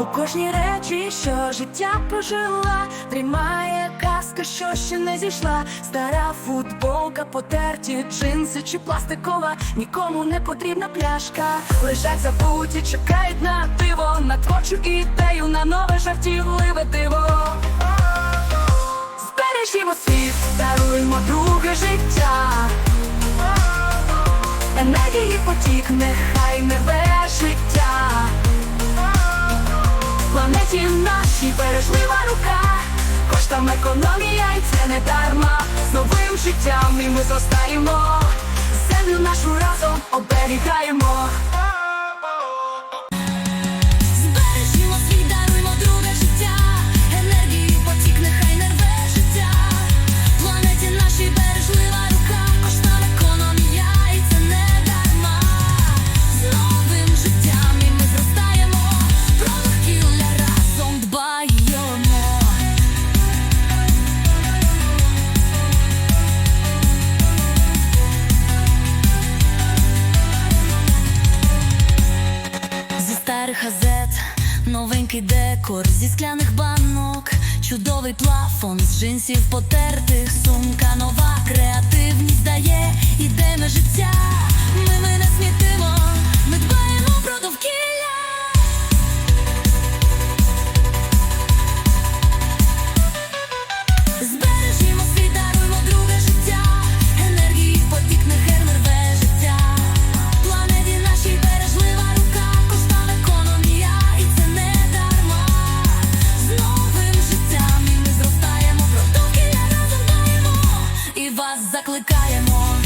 У кожній речі, що життя прожила, тримає казка, що ще не зійшла. Стара футболка, потерті джинси чи пластикова, нікому не потрібна пляшка. Лежать забуті, чекають на диво, на творчу ідею, на нове жартівливе диво. Збережімо світ, даруємо друге життя. Енергії потік, нехай не життя. Нашій бережлива рука, коштом економія і це не дарма. З новим життям і ми зростаємо, землю нашу разом оберігаємо. Старих газет, новенький декор, зі скляних банок, чудовий плафон, з джинсів потертих, сумка нова, життя. закликаємо.